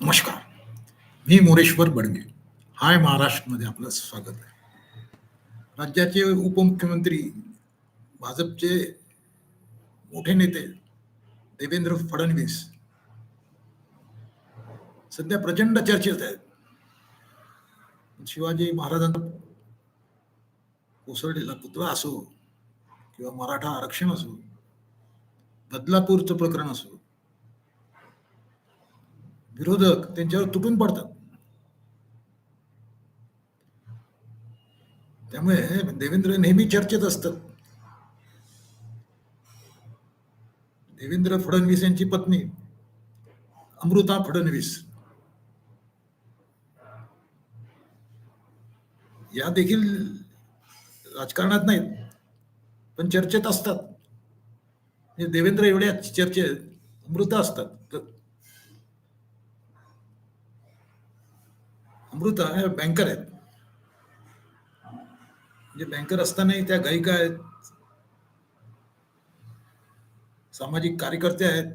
नमस्कार. मी मोरेश्वर बडगे. हाय महाराष्ट्रमध्ये आपलं स्वागत आहे. राज्याचे उपमुख्यमंत्री भाजपचे मोठे नेते देवेंद्र फडणवीस सध्या प्रचंड चर्चेत आहेत. शिवाजी महाराजांचा कोसळलेला पुतळा असो किंवा मराठा आरक्षण असो बदलापूरचं प्रकरण असो विरोधक त्यांच्यावर तुटून पडतात. त्यामुळे देवेंद्र नेहमी चर्चेत असतात. देवेंद्र फडणवीस यांची पत्नी अमृता फडणवीस. या देखील राजकारणात नाहीत पण चर्चेत असतात. म्हणजे देवेंद्र एवढ्या चर्चेत अमृता असतात तर अमृता हे बँकर आहेत. म्हणजे बँकर असतानाही त्या गायिका आहेत. सामाजिक कार्यकर्ते आहेत.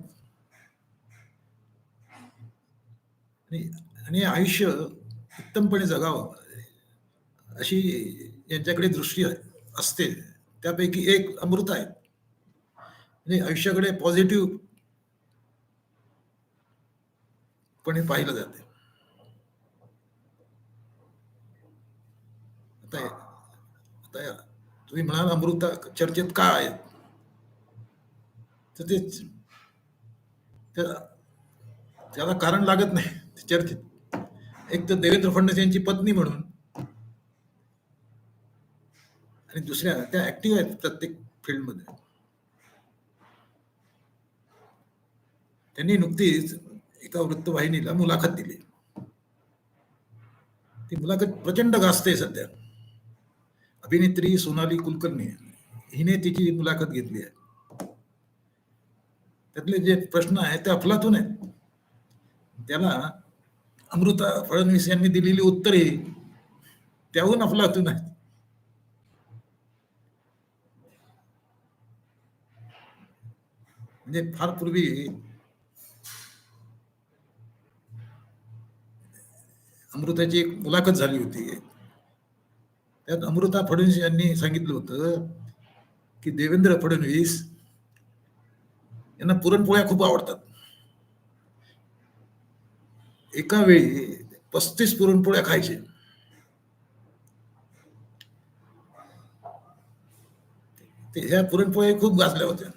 आणि आणि आयुष्य उत्तमपणे जगावं अशी यांच्याकडे दृष्टी असते. त्यापैकी एक अमृत आहे. म्हणजे आयुष्याकडे पॉझिटिव्ह पणे पाहिलं जाते. आता आता तुम्ही म्हणाल अमृता चर्चेत का आहेत? तर ते त्या- त्याला कारण लागत नाही चर्चेत. एक तर देवेंद्र फडणवीस यांची पत्नी म्हणून आणि दुसऱ्या त्या ऍक्टिव्ह आहेत प्रत्येक फील्डमध्ये. त्यांनी नुकतीच एका वृत्तवाहिनीला मुलाखत दिली. ती मुलाखत प्रचंड गाजते सध्या. अभिनेत्री सोनाली कुलकर्णी हिने तिची मुलाखत घेतली आहे. त्यातले जे प्रश्न आहेत ते अफलातून आहेत. त्याला अमृता फडणवीस यांनी दिलेली उत्तरे त्याहून अफलातून आहेत. म्हणजे फार पूर्वी अमृताची एक मुलाखत झाली होती. त्यात अमृता फडणवीस यांनी सांगितलं होतं की देवेंद्र फडणवीस यांना पुरणपोळ्या खूप आवडतात. एका वेळी पस्तीस पुरणपोळ्या खायचे. ते ह्या पुरणपोळ्या खूप गाजल्या होत्या.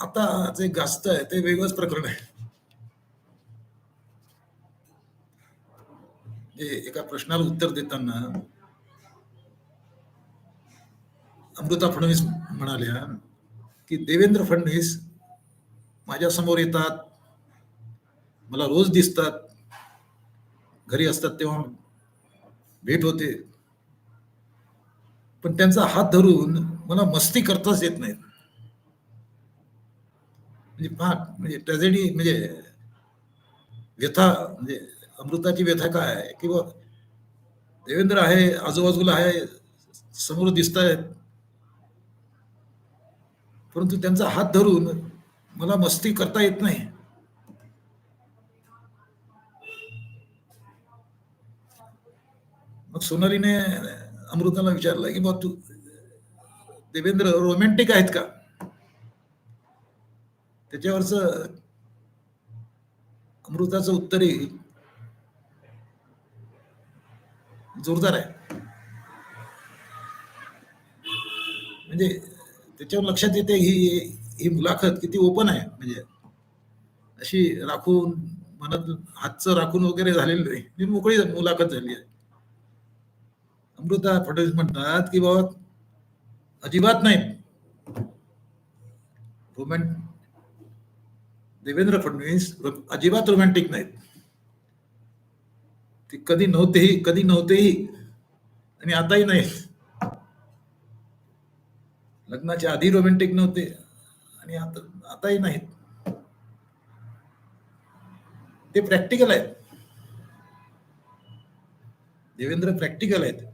आता जे गाजत आहे ते वेगळंच प्रकरण आहे. एका प्रश्नाला उत्तर देताना अमृता फडणवीस म्हणाल्या की देवेंद्र फडणवीस माझ्यासमोर येतात मला रोज दिसतात घरी असतात तेव्हा भेट होते. पण त्यांचा हात धरून मला मस्ती करताच येत नाहीत. म्हणजे फार म्हणजे ट्रॅजेडी म्हणजे व्यथा म्हणजे अमृताची व्यथा काय आहे? किंवा देवेंद्र आहे आजूबाजूला आहे समोर दिसत आहेत परंतु त्यांचा हात धरून मला मस्ती करता येत नाही. मग सोनालीने अमृताला विचारलं की बा तू देवेंद्र रोमॅन्टिक आहेत का? त्याच्यावरच अमृताचं उत्तरही जोरदार आहे. म्हणजे त्याच्यावर लक्षात येते ही ही मुलाखत किती ओपन आहे. म्हणजे अशी राखून मनात हातचं राखून वगैरे झालेलं नाही. ही मोकळी मुलाखत झाली आहे. अमृता फडणवीस म्हणतात की बाबा अजिबात नाही. रोमॅन देवेंद्र फडणवीस अजिबात रोमॅन्टिक नाहीत. ते कधी नव्हतेही कधी नव्हतेही आणि आताही नाही. लग्नाच्या आधी रोमॅन्टिक नव्हते आणि आता आताही नाहीत. ते प्रॅक्टिकल आहेत. देवेंद्र प्रॅक्टिकल आहेत.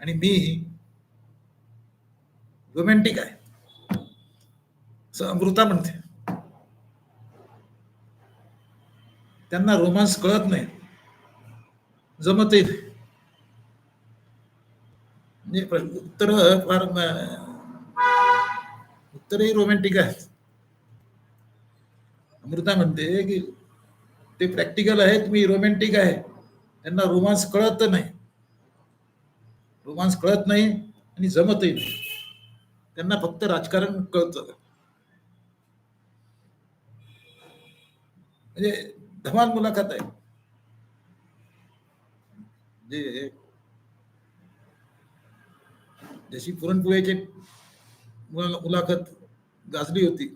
आणि मी रोमॅन्टिक आहे. असं अमृता म्हणते. त्यांना रोमांस कळत नाही. जमतही म्हणजे उत्तर फार उत्तरही रोमॅन्टिक आहेत अमृता म्हणते की ते प्रॅक्टिकल आहेत मी रोमॅन्टिक आहे. त्यांना रोमांस कळत नाही. रोमांस कळत नाही आणि जमतही नाही. त्यांना फक्त राजकारण कळतं. म्हणजे धमाल मुलाखत आहे. जे जशी पुरणपोळ्याची मुलाखत गाजली होती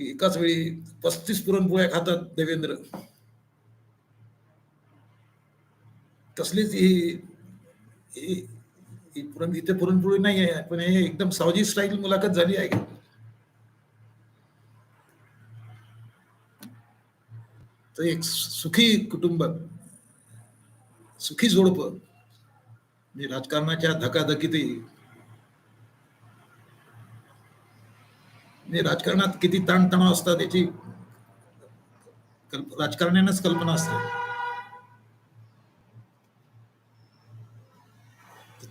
की एकाच वेळी पस्तीस पुरणपोळ्या खातात देवेंद्र. तसलीच ही पुरण इथे पुरणपोळी नाही आहे पण हे एकदम सावजी स्टाईल मुलाखत झाली आहे. तर एक सुखी कुटुंब सुखी जोडप म्हणजे राजकारणाच्या धकाधकीतही. म्हणजे राजकारणात किती ताणतणाव असतात याची कल्प- राजकारण्यांनाच कल्पना असते.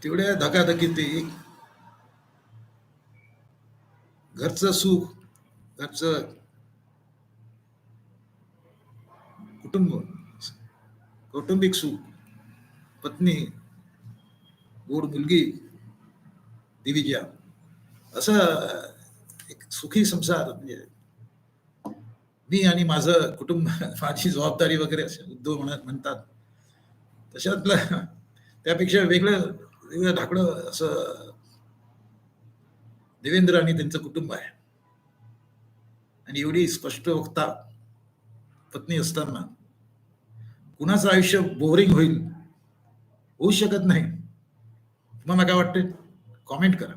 तेवढ्या तेवढ्या एक घरचं सुख घरचं कुटुंब कौटुंबिक सुख पत्नी गोड मुलगी दिविजा असं एक सुखी संसार म्हणजे मी आणि माझं कुटुंब माझी जबाबदारी वगैरे असे उद्धव म्हणत म्हणतात. तशातलं त्यापेक्षा वेगळं वेगळं ढाकळं असं देवेंद्र आणि त्यांचं कुटुंब आहे. आणि एवढी स्पष्ट वक्ता पत्नी असताना कुणाचं आयुष्य बोरिंग होईल? होऊ शकत नाही. तुम्हाला काय वाटते कॉमेंट करा.